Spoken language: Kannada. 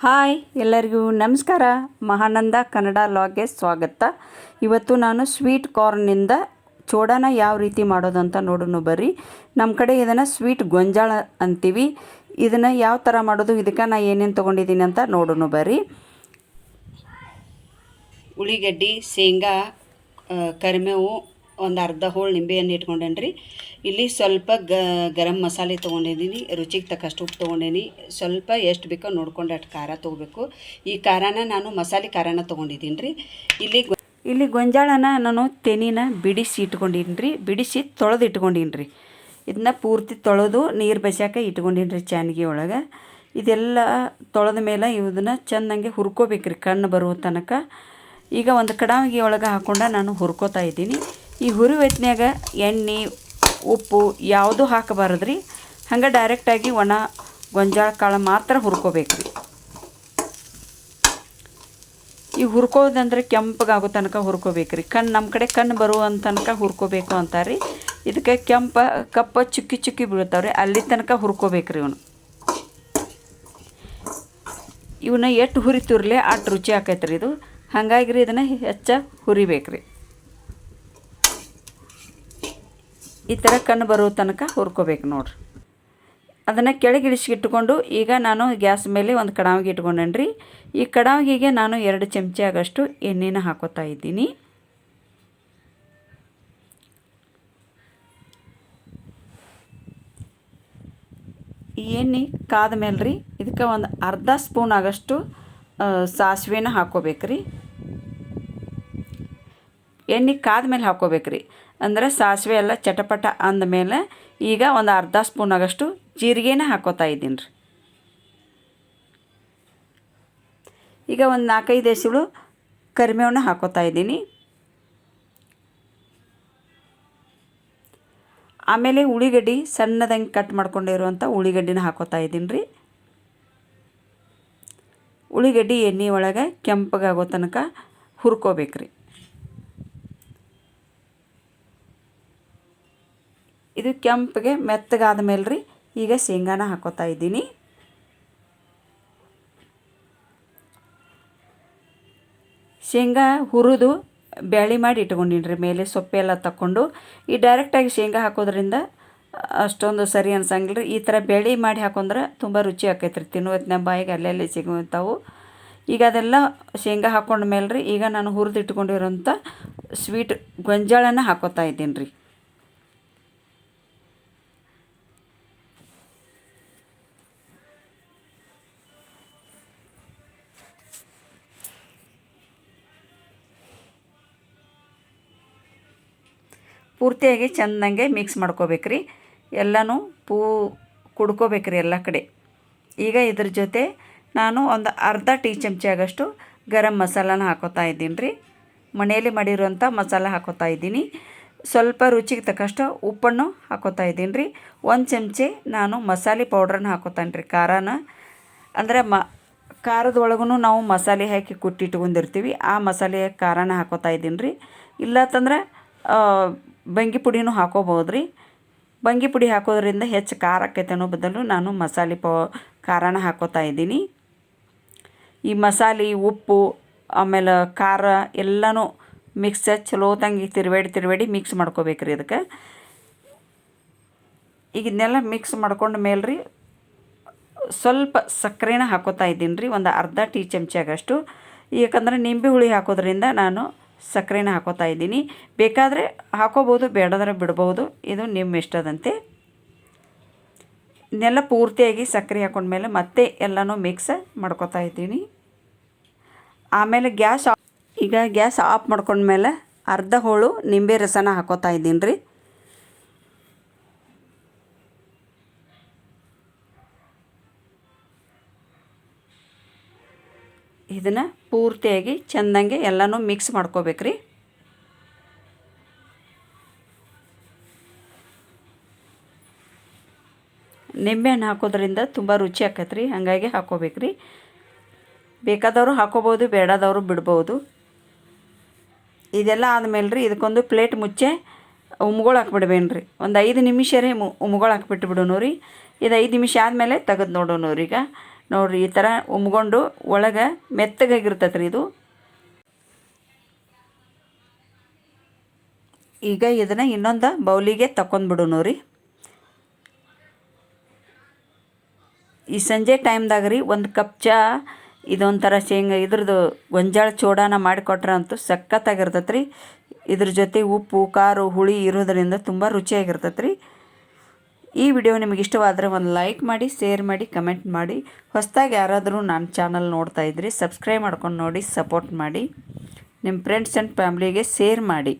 ಹಾಯ್, ಎಲ್ಲರಿಗೂ ನಮಸ್ಕಾರ. ಮಹಾನಂದ ಕನ್ನಡ ಲಾಗ್ಗೆ ಸ್ವಾಗತ. ಇವತ್ತು ನಾನು ಸ್ವೀಟ್ ಕಾರ್ನಿಂದ ಚೋಡನ ಯಾವ ರೀತಿ ಮಾಡೋದು ಅಂತ ನೋಡೋಣ ಬರ್ರಿ. ನಮ್ಮ ಕಡೆ ಇದನ್ನು ಸ್ವೀಟ್ ಗೊಂಜಾಳ ಅಂತೀವಿ. ಇದನ್ನು ಯಾವ ಥರ ಮಾಡೋದು, ಇದಕ್ಕೆ ನಾ ಏನೇನು ತೊಗೊಂಡಿದ್ದೀನಿ ಅಂತ ನೋಡೋಣ ಬರ್ರಿ. ಉಳ್ಳಿಗಡ್ಡಿ ಶೇಂಗಾ ಕರಿಮೇವು ಒಂದು ಅರ್ಧ ಹೋಳು ನಿಂಬೆಯನ್ನು ಇಟ್ಕೊಂಡೇನಿ ಇಲ್ಲಿ ಸ್ವಲ್ಪ ಗ, ಗರಂ ಮಸಾಲೆ ತೊಗೊಂಡಿದ್ದೀನಿ ರುಚಿಗೆ ತಕ್ಕಷ್ಟು ಉಪ್ಪು ತೊಗೊಂಡೇನಿ ಸ್ವಲ್ಪ ಎಷ್ಟು ಬೇಕೋ ನೋಡ್ಕೊಂಡು ಅಷ್ಟು ಖಾರ ತೊಗೋಬೇಕು. ಈ ಖಾರನ ನಾನು ಮಸಾಲೆ ಖಾರನ ತೊಗೊಂಡಿದ್ದೀನಿ ರೀ ಇಲ್ಲಿ ಇಲ್ಲಿ ಗೊಂಜಾಳನ ನಾನು ತೆನಿನ ಬಿಡಿಸಿ ಇಟ್ಕೊಂಡಿನಿ ರೀ ಬಿಡಿಸಿ ತೊಳೆದು ಇಟ್ಕೊಂಡಿನಿ ರೀ ಇದನ್ನ ಪೂರ್ತಿ ತೊಳೆದು ನೀರು ಬಸ್ಯಾಕ ಇಟ್ಕೊಂಡಿನಿ ರೀ ಚಾನ್ಗಿ ಒಳಗೆ. ಇದೆಲ್ಲ ತೊಳೆದ ಮೇಲೆ ಇವ್ದನ್ನ ಚೆಂದಂಗೆ ಹುರ್ಕೋಬೇಕು ರೀ ಕಣ್ಣು ಬರುವ ತನಕ. ಈಗ ಒಂದು ಕಡಾವಿಗೆ ಒಳಗೆ ಹಾಕ್ಕೊಂಡು ನಾನು ಹುರ್ಕೋತಾ ಇದ್ದೀನಿ. ಈ ಹುರಿ ಎಣ್ಣೆ, ಉಪ್ಪು ಯಾವುದೂ ಹಾಕಬಾರದು ರೀ ಹಂಗೆ ಡೈರೆಕ್ಟಾಗಿ ಒಣ ಗೊಂಜಾಳ ಕಾಳು ಮಾತ್ರ ಹುರ್ಕೋಬೇಕು ರೀ ಈ ಹುರ್ಕೋದಂದ್ರೆ ಕೆಂಪಗಾಗೋ ತನಕ ಹುರ್ಕೋಬೇಕು ರೀ ಕಣ್ಣು ನಮ್ಮ ಕಡೆ ಕಣ್ಣು ಬರುವ ತನಕ ಹುರ್ಕೋಬೇಕು ಅಂತಾರೆ ರೀ ಇದಕ್ಕೆ ಕೆಂಪ ಕಪ್ಪ ಚುಕ್ಕಿ ಚುಕ್ಕಿ ಬೀಳ್ತಾವ್ರಿ. ಅಲ್ಲಿ ತನಕ ಹುರ್ಕೋಬೇಕು ರೀ ಇವನು ಇವನ್ನ ಎಷ್ಟು ಹುರಿತಿರ್ಲಿ ಅಷ್ಟು ರುಚಿ ಆಕೈತೆ ರೀ ಇದು. ಹಾಗಾಗಿ ರೀ ಇದನ್ನು ಹೆಚ್ಚ ಹುರಿಬೇಕು ರೀ ಈ ಥರ ಕಣ್ಣು ಬರೋ ತನಕ ಹುರ್ಕೋಬೇಕು ನೋಡ್ರಿ. ಅದನ್ನು ಕೆಳಗೆ ಇಟ್ಕೊಂಡು ಈಗ ನಾನು ಗ್ಯಾಸ್ ಮೇಲೆ ಒಂದು ಕಡಾವಿಗೆ ಇಟ್ಕೊಂಡೇನಿ ರೀ ಈ ಕಡಾವಿಗೆ ನಾನು ಎರಡು ಚಮಚ ಆಗಷ್ಟು ಎಣ್ಣೆನ ಹಾಕೋತಾ ಇದ್ದೀನಿ. ಈ ಎಣ್ಣೆ ಕಾದ ಮೇಲೆ ರೀ ಇದಕ್ಕೆ ಒಂದು ಅರ್ಧ ಸ್ಪೂನ್ ಆಗಷ್ಟು ಸಾಸಿವೆನ ಹಾಕೋಬೇಕು ರೀ ಎಣ್ಣೆ ಕಾದ ಮೇಲೆ ಹಾಕೋಬೇಕು ಅಂದ್ರೆ ಸಾಸಿವೆ ಎಲ್ಲ ಚಟಪಟ ಅಂದಮೇಲೆ ಈಗ ಒಂದು ಅರ್ಧ ಸ್ಪೂನ್ ಆಗಷ್ಟು ಜೀರಿಗೆನ ಹಾಕೋತಾ ಇದ್ದೀನಿ ರೀ. ಈಗ ಒಂದು ನಾಲ್ಕೈದು ಎಸಳು ಕರಿಮೆವನ್ನು ಹಾಕೋತಾ ಇದ್ದೀನಿ. ಆಮೇಲೆ ಉಳ್ಳಿಗಡ್ಡಿ ಸಣ್ಣದಂಗೆ ಕಟ್ ಮಾಡ್ಕೊಂಡಿರುವಂಥ ಉಳ್ಳಿಗಡ್ಡಿನ ಹಾಕೋತಾ ಇದ್ದೀನಿ ರೀ. ಉಳ್ಳಿಗಡ್ಡಿ ಎಣ್ಣೆ ಒಳಗೆ ಕೆಂಪಗಾಗೋ ತನಕ ಹುರ್ಕೋಬೇಕು ರೀ ಇದು ಕೆಂಪಗೆ ಮೆತ್ತಗಾದ ಮೇಲೆ ರೀ. ಈಗ ಶೇಂಗಾನ ಹಾಕೋತಾ ಇದ್ದೀನಿ. ಶೇಂಗಾ ಹುರಿದು ಬ್ಯಾಳಿ ಮಾಡಿ ಇಟ್ಕೊಂಡಿನಿ ರೀ ಮೇಲೆ ಸೊಪ್ಪೆಲ್ಲ ತಕ್ಕೊಂಡು. ಈ ಡೈರೆಕ್ಟಾಗಿ ಶೇಂಗಾ ಹಾಕೋದ್ರಿಂದ ಅಷ್ಟೊಂದು ಸರಿ ಅನ್ಸಂಗಿಲ್ಲ ರೀ ಈ ಥರ ಬೇಳೆ ಮಾಡಿ ಹಾಕೊಂಡ್ರೆ ತುಂಬ ರುಚಿ ಆಕೈತೆ ರೀ ತಿನ್ನುವತ್ತಿನ ಬಾಯಿಗೆ ಅಲ್ಲೆಲ್ಲಿ ಸಿಗುವಂಥವು. ಈಗ ಅದೆಲ್ಲ ಶೇಂಗಾ ಹಾಕೊಂಡ ಮೇಲೆ ರೀ ಈಗ ನಾನು ಹುರಿದಿಟ್ಕೊಂಡಿರೋಂಥ ಸ್ವೀಟ್ ಗೊಂಜಾಳನ ಹಾಕೋತಾ ಇದ್ದೀನಿ ರೀ ಪೂರ್ತಿಯಾಗಿ ಚೆಂದಂಗೆ ಮಿಕ್ಸ್ ಮಾಡ್ಕೋಬೇಕ್ರಿ. ಎಲ್ಲನೂ ಪೂ ಕುಡ್ಕೋಬೇಕ್ರಿ ಎಲ್ಲ ಕಡೆ. ಈಗ ಇದ್ರ ಜೊತೆ ನಾನು ಒಂದು ಅರ್ಧ ಟೀ ಚಮಚ ಆಗಷ್ಟು ಗರಂ ಮಸಾಲಾನ ಹಾಕೋತಾ ಇದ್ದೀನಿ ರೀ ಮನೆಯಲ್ಲಿ ಮಾಡಿರುವಂಥ ಮಸಾಲ ಹಾಕೋತಾ ಇದ್ದೀನಿ. ಸ್ವಲ್ಪ ರುಚಿಗೆ ತಕ್ಕಷ್ಟು ಉಪ್ಪನ್ನು ಹಾಕೋತಾ ಇದ್ದೀನಿ ರೀ ಒಂದು ಚಮಚೆ ನಾನು ಮಸಾಲೆ ಪೌಡ್ರನ್ನ ಹಾಕೋತಾನೆ ರೀ ಖಾರನ. ಅಂದರೆ ಮ, ಖಾರದ ಒಳಗೂ ನಾವು ಮಸಾಲೆ ಹಾಕಿ ಕುಟ್ಟಿಟ್ಕೊಂಡಿರ್ತೀವಿ ಆ ಮಸಾಲೆ ಖಾರನ ಹಾಕೋತಾ ಇದ್ದೀನಿ ರೀ ಇಲ್ಲ ಇಲ್ಲತ್ತಂದ್ರೆ ಬಂಗಿ ಪುಡಿನೂ ಹಾಕೋಬೋದು ರೀ ಬಂಗಿ ಪುಡಿ ಹಾಕೋದ್ರಿಂದ ಹೆಚ್ಚು ಖಾರ ಆಕೈತೆ ಅನ್ನೋ ಬದಲು ನಾನು ಮಸಾಲೆ ಪೌ, ಖಾರನ ಹಾಕೋತಾ ಇದ್ದೀನಿ. ಈ ಮಸಾಲೆ ಉಪ್ಪು, ಆಮೇಲೆ ಖಾರ ಎಲ್ಲನೂ ಮಿಕ್ಸ್ ಚಲೋ ತಂಗಿ ತಿರುವೇಡಿ ತಿರುವೇಡಿ ಮಿಕ್ಸ್ ಮಾಡ್ಕೋಬೇಕು ರೀ ಅದಕ್ಕೆ ಈಗ ಇದನ್ನೆಲ್ಲ ಮಿಕ್ಸ್ ಮಾಡ್ಕೊಂಡ ಮೇಲೆ ರೀ ಸ್ವಲ್ಪ ಸಕ್ಕರೆನ ಹಾಕೋತಾ ಇದ್ದೀನಿ ರೀ ಒಂದು ಅರ್ಧ ಟೀ ಚಮಚ ಆಗಷ್ಟು. ಯಾಕಂದರೆ ನಿಂಬೆ ಹುಳಿ ಹಾಕೋದ್ರಿಂದ ನಾನು ಸಕ್ಕರೆನ ಹಾಕೋತಾ ಇದ್ದೀನಿ. ಬೇಕಾದರೆ ಹಾಕೋಬೋದು, ಬೇಡದ್ರೆ ಬಿಡ್ಬೋದು. ಇದು ನಿಮ್ಮ ಇಷ್ಟದಂತೆ. ಇದನ್ನೆಲ್ಲ ಪೂರ್ತಿಯಾಗಿ ಸಕ್ಕರೆ ಹಾಕೊಂಡ್ಮೇಲೆ ಮತ್ತೆ ಎಲ್ಲನೂ ಮಿಕ್ಸ್ ಮಾಡ್ಕೋತಾ ಇದ್ದೀನಿ. ಆಮೇಲೆ ಗ್ಯಾಸ್ ಈಗ ಗ್ಯಾಸ್ ಆಫ್ ಮಾಡ್ಕೊಂಡ್ಮೇಲೆ ಅರ್ಧ ಹೋಳು ನಿಂಬೆ ರಸನ ಹಾಕೋತಾ ಇದ್ದೀನಿ ರೀ ಇದನ್ನು ಪೂರ್ತಿಯಾಗಿ ಚೆಂದಂಗೆ ಎಲ್ಲನೂ ಮಿಕ್ಸ್ ಮಾಡ್ಕೋಬೇಕ್ರಿ. ನಿಂಬೆಹಣ್ಣು ಹಾಕೋದ್ರಿಂದ ತುಂಬ ರುಚಿ ಆಕೈತೆ ರೀ ಹಾಗಾಗಿ ಹಾಕೋಬೇಕು ರೀ ಬೇಕಾದವರು ಹಾಕೋಬೋದು ಬೇಡದವರು ಬಿಡ್ಬೋದು ಇದೆಲ್ಲ ಆದಮೇಲೆ ರೀ ಇದಕ್ಕೊಂದು ಪ್ಲೇಟ್ ಮುಚ್ಚೆ ಉಮ್ಗಳು ಹಾಕ್ಬಿಡ್ಬೇನು ರೀ ಒಂದು ಐದು ನಿಮಿಷ ರೀ ಉಮ್ಗಳು ಹಾಕ್ಬಿಟ್ಟು ಬಿಡೋನು ರೀ ಇದು ಐದು ನಿಮಿಷ ಆದಮೇಲೆ ತೆಗೆದು ನೋಡೋಣ ಈಗ ನೋಡಿರಿ, ಈ ಥರ ಉಮ್ಗೊಂಡು ಒಳಗೆ ಮೆತ್ತಗಾಗಿರ್ತೈತೆ ರೀ ಇದು. ಈಗ ಇದನ್ನು ಇನ್ನೊಂದು ಬೌಲಿಗೆ ತಕೊಂಡ್ಬಿಡೋಣ ನೋಡ್ರಿ. ಈ ಸಂಜೆ ಟೈಮ್ದಾಗ ರೀ ಒಂದು ಕಪ್ ಚಹಾ ಇದೊಂಥರ ಶೇಂಗಾ, ಇದ್ರದ್ದು ಗೊಂಜಾಳ ಚೂಡಾನ ಮಾಡಿಕೊಟ್ರೆ ಅಂತೂ ಸಖತ್ತಾಗಿರ್ತೈತೆ ರೀ ಇದ್ರ ಜೊತೆ ಉಪ್ಪು, ಖಾರ, ಹುಳಿ ಇರೋದರಿಂದ ತುಂಬ ರುಚಿಯಾಗಿರ್ತೈತೆ ರೀ ಈ ವಿಡಿಯೋ ನಿಮಗೆ ಇಷ್ಟವಾದರೆ ಒಂದು ಲೈಕ್ ಮಾಡಿ, ಶೇರ್ ಮಾಡಿ, ಕಮೆಂಟ್ ಮಾಡಿ. ಹೊಸದಾಗಿ ಯಾರಾದರೂ ನನ್ನ ಚಾನಲ್ ನೋಡ್ತಾ ಇದ್ರಿ, ಸಬ್ಸ್ಕ್ರೈಬ್ ಮಾಡ್ಕೊಂಡು ನೋಡಿ, ಸಪೋರ್ಟ್ ಮಾಡಿ. ನಿಮ್ಮ ಫ್ರೆಂಡ್ಸ್ ಆ್ಯಂಡ್ ಫ್ಯಾಮ್ಲಿಗೆ ಶೇರ್ ಮಾಡಿ.